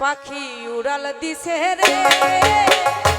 পাখি উড়াল দিছে রে।